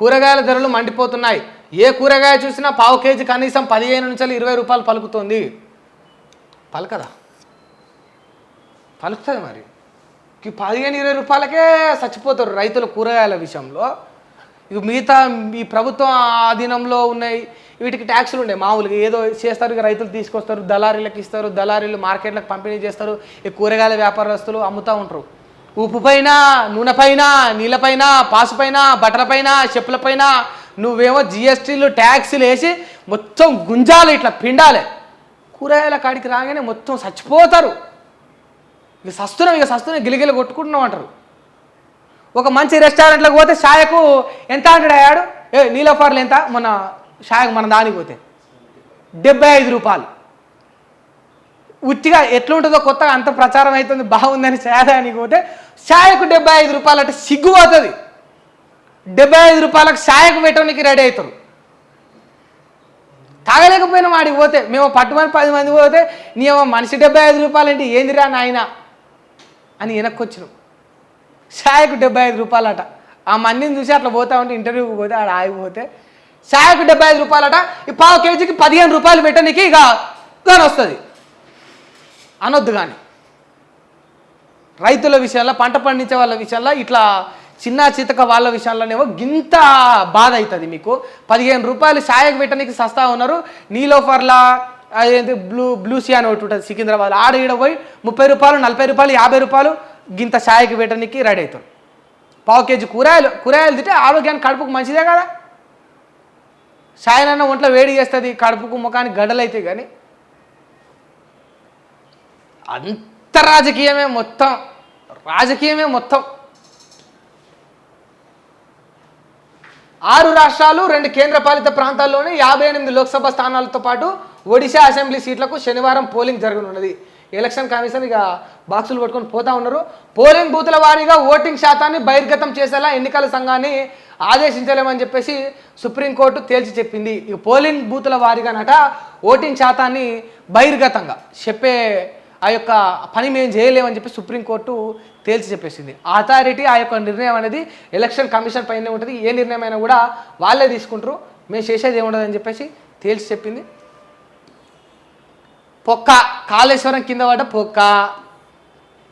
కూరగాయల ధరలు మండిపోతున్నాయి. ఏ కూరగాయ చూసినా పావు కేజీ కనీసం పదిహేను నుంచి ఇరవై రూపాయలు పలుకుతుంది. పలకదా? పలుకుతుంది మరి. ఈ పదిహేను ఇరవై రూపాయలకే చచ్చిపోతారు రైతులు కూరగాయల విషయంలో. ఇక మిగతా ఈ ప్రభుత్వం ఆధీనంలో ఉన్నాయి. వీటికి ట్యాక్సులు ఉన్నాయి మామూలుగా ఏదో చేస్తారు ఇక రైతులు తీసుకొస్తారు దళారీలకు ఇస్తారు దళారీలు మార్కెట్లకు పంపిణీ చేస్తారు. ఈ కూరగాయల వ్యాపారస్తులు అమ్ముతూ ఉంటారు. ఉప్పు పైన నూనె పైన నీళ్ళపైన పాసు పైన చెప్పులపైన పైన చెప్పుల పైన నువ్వేమో జిఎస్టీలు ట్యాక్సీలు వేసి మొత్తం గుంజాలి ఇట్లా పిండాలి. కూరగాయల కాడికి రాగానే మొత్తం చచ్చిపోతారు. ఇక సస్తున్నాం ఇక సస్తున్నాం గిలిగిలి కొట్టుకుంటున్నాం అంటారు. ఒక మంచి రెస్టారెంట్లోకి పోతే షాయకు ఎంత అంటాడు అయ్యాడు? ఏ నీలోఫర్లు ఎంత? మొన్న షాయకు మన దానికి పోతే డెబ్బై ఐదు రూపాయలు. ఉత్తిగా ఎట్లుంటుందో కొత్తగా అంత ప్రచారం అవుతుంది బాగుందని ఛాయదానికి పోతే ఛాయకు డెబ్బై ఐదు రూపాయలు అంటే సిగ్గు పోతుంది డెబ్బై ఐదు రూపాయలకు ఛాయకు పెట్టడానికి రెడీ అవుతారు. తాగలేకపోయినా వాడికి పోతే మేము పట్టుమని పది మంది పోతే నీ ఏమో మనిషి డెబ్బై ఐదు రూపాయలు అంటే ఏందిరా నాయన అని వెనక్కి వచ్చినాం ఛాయకు డెబ్బై ఐదు రూపాయలట. ఆ మందిని చూసి అట్లా పోతా ఉంటే ఇంటర్వ్యూకి పోతే ఆడ ఆగిపోతే ఛాయకు డెబ్బై ఐదు రూపాయలట ఈ పావు కేజీకి పదిహేను రూపాయలు పెట్టడానికి ఇక కానీ వస్తుంది. అనొద్దు కానీ. రైతుల విషయంలో పంట పండించే వాళ్ళ విషయంలో ఇట్లా చిన్న చితక వాళ్ళ విషయంలోనేమో గింత బాధ అవుతుంది మీకు. పదిహేను రూపాయలు సాయకు పెట్టడానికి సస్తా ఉన్నారు. నీలోఫర్లా అదేంటి బ్లూ బ్లూ సీ అని ఒకటి ఉంటుంది సికింద్రాబాద్ ఆడ ఈడ పోయి ముప్పై రూపాయలు నలభై రూపాయలు యాభై రూపాయలు గింత ఛాయకి పెట్టడానికి రెడీ అవుతారు పావు కేజీ కూరగాయలు కూరగాయలు తింటే ఆరోగ్యానికి కడుపుకు మంచిదే కదా. సాయనన్న ఒంట్లో వేడి చేస్తుంది కడుపుకు ముఖానికి గడ్డలు అవుతాయి కానీ. అంత రాజకీయమే మొత్తం రాజకీయమే మొత్తం. ఆరు రాష్ట్రాలు రెండు కేంద్రపాలిత ప్రాంతాల్లోని యాభై ఎనిమిది లోక్సభ స్థానాలతో పాటు ఒడిశా అసెంబ్లీ సీట్లకు శనివారం పోలింగ్ జరగనున్నది. ఎలక్షన్ కమిషన్ ఇక బాక్సులు పట్టుకొని పోతా ఉన్నారు. పోలింగ్ బూతుల వారీగా ఓటింగ్ శాతాన్ని బహిర్గతం చేసేలా ఎన్నికల సంఘాన్ని ఆదేశించలేమని చెప్పేసి సుప్రీంకోర్టు తేల్చి చెప్పింది. ఇక పోలింగ్ బూతుల వారీగానట ఓటింగ్ శాతాన్ని బహిర్గతంగా చెప్పే ఆ యొక్క పని మేము చేయలేమని చెప్పి సుప్రీంకోర్టు తేల్చి చెప్పేసింది. అథారిటీ ఆ యొక్క నిర్ణయం అనేది ఎలక్షన్ కమిషన్ పైన ఉంటుంది. ఏ నిర్ణయం అయినా కూడా వాళ్ళే తీసుకుంటారు. మేము చేసేది ఏముండదని చెప్పేసి తేల్చి చెప్పింది. పొక్క కాళేశ్వరం కింద పడ్డ పొక్క.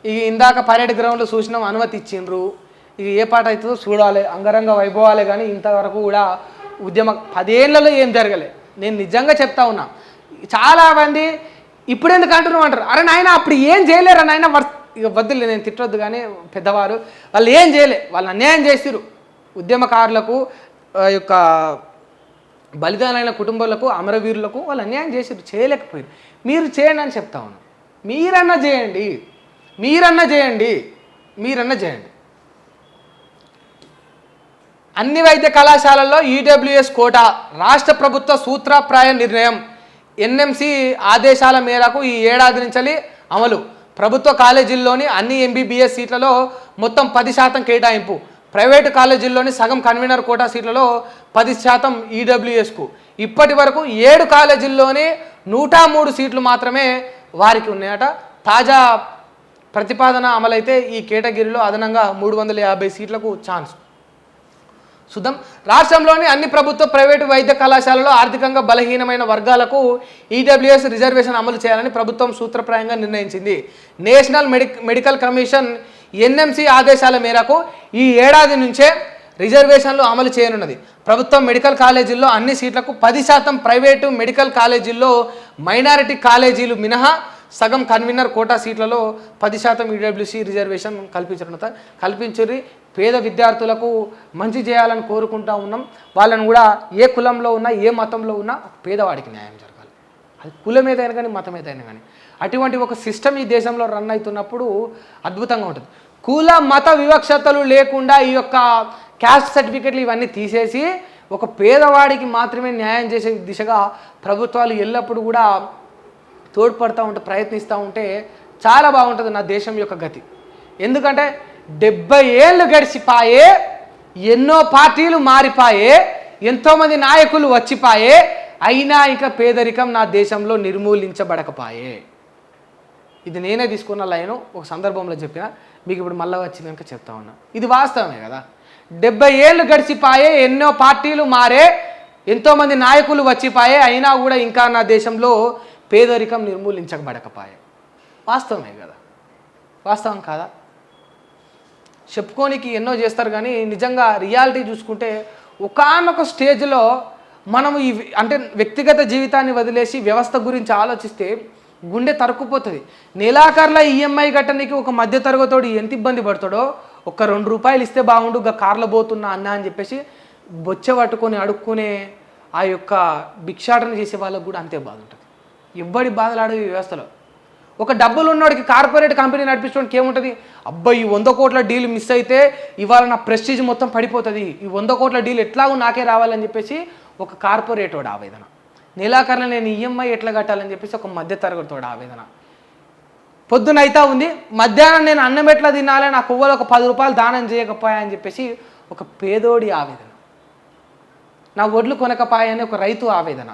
ఇక ఇందాక పరేడ్ గ్రౌండ్లో చూసినాం అనుమతి ఇచ్చిండ్రు. ఇక ఏ పాట అవుతుందో చూడాలి. అంగరంగ వైభవాలే కానీ ఇంతవరకు కూడా ఉద్యమ పదేళ్ళలో ఏం జరగలే. నేను నిజంగా చెప్తా ఉన్నా. చాలా మంది ఇప్పుడు ఎందుకు అంటున్నాం అంటారు? అరే నాయన అప్పుడు ఏం చేయలేరు నాయన? వర్- ఇక వద్దులే నేను తిట్టొద్దు కానీ పెద్దవారు వాళ్ళు ఏం చేయలే. వాళ్ళు అన్యాయం చేసిరు ఉద్యమకారులకు ఆ యొక్క బలిదానైన కుటుంబాలకు అమరవీరులకు వాళ్ళు అన్యాయం చేసిరు చేయలేకపోయారు మీరు చేయండి అని చెప్తా ఉన్నాను మీరన్నా చేయండి. మీరన్నా చేయండి. మీరన్నా చేయండి. అన్ని వైద్య కళాశాలల్లో ఈడబ్ల్యూఎస్ కోటా రాష్ట్ర ప్రభుత్వ సూత్రప్రాయ నిర్ణయం. ఎన్ఎంసి ఆదేశాల మేరకు ఈ ఏడాది నుంచి అమలు. ప్రభుత్వ కాలేజీల్లోని అన్ని ఎంబీబీఎస్ సీట్లలో మొత్తం పది శాతం కేటాయింపు. ప్రైవేటు కాలేజీల్లోని సగం కన్వీనర్ కోటా సీట్లలో పది శాతం ఈడబ్ల్యూఎస్కు. ఇప్పటి వరకు ఏడు కాలేజీల్లోని నూట మూడు సీట్లు మాత్రమే వారికి ఉన్నాయట. తాజా ప్రతిపాదన అమలైతే ఈ కేటగిరీలో అదనంగా మూడు వందల యాభై సీట్లకు ఛాన్స్. చూద్దాం రాష్ట్రంలోని అన్ని ప్రభుత్వ ప్రైవేటు వైద్య కళాశాలలో ఆర్థికంగా బలహీనమైన వర్గాలకు ఈడబ్ల్యూఎస్ రిజర్వేషన్ అమలు చేయాలని ప్రభుత్వం సూత్రప్రాయంగా నిర్ణయించింది. National Medi Medical Commission NMC ఆదేశాల మేరకు ఈ ఏడాది నుంచే రిజర్వేషన్లు అమలు చేయనున్నది. ప్రభుత్వం మెడికల్ కాలేజీల్లో అన్ని సీట్లకు పది శాతం ప్రైవేటు మెడికల్ కాలేజీల్లో మైనారిటీ కాలేజీలు మినహా సగం కన్వీనర్ కోటా సీట్లలో పది శాతం ఈడబ్ల్యూసీ రిజర్వేషన్ కల్పించనున్నత కల్పించి పేద విద్యార్థులకు మంచి చేయాలని కోరుకుంటా ఉన్నాం. వాళ్ళని కూడా ఏ కులంలో ఉన్నా ఏ మతంలో ఉన్నా పేదవాడికి న్యాయం జరగాలి. అది కులం ఏదైనా కానీ మతం ఏదైనా కానీ. అటువంటి ఒక సిస్టమ్ ఈ దేశంలో రన్ అవుతున్నప్పుడు అద్భుతంగా ఉంటుంది. కుల మత వివక్షతలు లేకుండా ఈ యొక్క క్యాస్ట్ సర్టిఫికెట్లు ఇవన్నీ తీసేసి ఒక పేదవాడికి మాత్రమే న్యాయం చేసే దిశగా ప్రభుత్వాలు ఎల్లప్పుడూ కూడా తోడ్పడతా ఉంటే ప్రయత్నిస్తూ ఉంటే చాలా బాగుంటుంది నా దేశం యొక్క గతి. ఎందుకంటే డెబ్బై ఏళ్ళు గడిచిపాయే ఎన్నో పార్టీలు మారిపాయే ఎంతోమంది నాయకులు వచ్చిపాయే అయినా ఇంకా పేదరికం నా దేశంలో నిర్మూలించబడకపాయే. ఇది నేనే తీసుకున్న లైను ఒక సందర్భంలో చెప్పిన మీకు ఇప్పుడు మళ్ళీ వచ్చి కనుక చెప్తా ఉన్నా. ఇది వాస్తవమే కదా. డెబ్బై ఏళ్ళు గడిచిపాయే ఎన్నో పార్టీలు మారే ఎంతోమంది నాయకులు వచ్చిపాయే అయినా కూడా ఇంకా నా దేశంలో పేదరికం నిర్మూలించబడకపాయే వాస్తవమే కదా? వాస్తవం కాదా? చెప్పుకోనికి ఎన్నో చేస్తారు కానీ నిజంగా రియాలిటీ చూసుకుంటే ఒకానొక స్టేజ్లో మనం ఈ అంటే వ్యక్తిగత జీవితాన్ని వదిలేసి వ్యవస్థ గురించి ఆలోచిస్తే గుండె తరుక్కుపోతుంది. నెలాఖర్ల ఈఎంఐ కట్టడానికి ఒక మధ్య తరగతోడు ఎంత ఇబ్బంది పడతాడో ఒక రెండు రూపాయలు ఇస్తే బాగుండు ఒక కార్లో పోతున్నా అన్న అని చెప్పేసి బొచ్చ పట్టుకొని అడుక్కునే ఆ యొక్క భిక్షాటన చేసే వాళ్ళకు కూడా అంతే బాధ ఉంటుంది. ఇవ్వడి బాధలాడే ఈ వ్యవస్థలో. ఒక డబ్బులు ఉన్నోడికి కార్పొరేట్ కంపెనీ నడిపించడానికి ఏముంటుంది? అబ్బాయి ఈ వంద కోట్ల డీల్ మిస్ అయితే ఇవాళ నా ప్రెస్టీజ్ మొత్తం పడిపోతుంది. ఈ వంద కోట్ల డీల్ ఎట్లాగో నాకే రావాలని చెప్పేసి ఒక కార్పొరేట్ వాడు ఆవేదన నెలాఖరులో నేను ఈఎంఐ ఎట్లా కట్టాలని చెప్పేసి ఒక మధ్య తరగతితోడు ఆవేదన. పొద్దున అయితే ఉంది. మధ్యాహ్నం నేను అన్నం ఎట్లా తినాలి? నా కొవ్వలు ఒక పది రూపాయలు దానం చేయకపోయా అని చెప్పేసి ఒక పేదోడి ఆవేదన. నా ఒడ్లు కొనకపాయని ఒక రైతు ఆవేదన.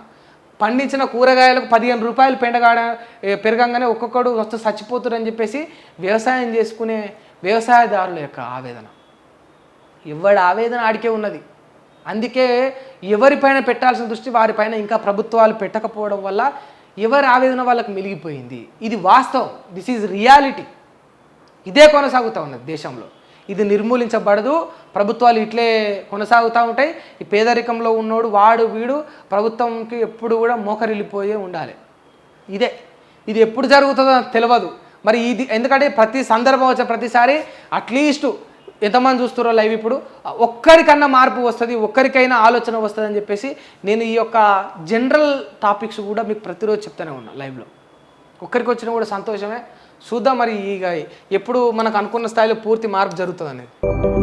పండించిన కూరగాయలకు పదిహేను రూపాయలు పెండగాడ పెరగంగానే ఒక్కొక్కడు వస్తూ అని చెప్పేసి వ్యవసాయం చేసుకునే వ్యవసాయదారుల యొక్క ఆవేదన. ఎవడి ఆవేదన ఆడికే ఉన్నది. అందుకే ఎవరిపైన పెట్టాల్సిన దృష్టి వారిపైన ఇంకా ప్రభుత్వాలు పెట్టకపోవడం వల్ల ఎవరి ఆవేదన వాళ్ళకు మిలిగిపోయింది. ఇది వాస్తవం. దిస్ ఈజ్ రియాలిటీ ఇదే కొనసాగుతూ ఉన్నది దేశంలో. ఇది నిర్మూలించబడదు. ప్రభుత్వాలు ఇట్లే కొనసాగుతూ ఉంటాయి. ఈ పేదరికంలో ఉన్నోడు వాడు వీడు ప్రభుత్వంకి ఎప్పుడు కూడా మోకరిల్లిపోయే ఉండాలి. ఇదే. ఇది ఎప్పుడు జరుగుతుందో తెలియదు మరి ఇది ఎందుకంటే ప్రతి సందర్భం వచ్చే ప్రతిసారి అట్లీస్ట్ ఎంతమంది చూస్తారో లైవ్ ఇప్పుడు ఒక్కరికన్నా మార్పు వస్తుంది ఒక్కరికైనా ఆలోచన వస్తుంది అని చెప్పేసి నేను ఈ యొక్క జనరల్ టాపిక్స్ కూడా మీకు ప్రతిరోజు చెప్తూనే ఉన్నా లైవ్లో. ఒక్కరికి వచ్చినా కూడా సంతోషమే. చూద్దాం మరి ఇక ఎప్పుడు మనకు అనుకున్న స్థాయిలో పూర్తి మార్పు జరుగుతుంది అనేది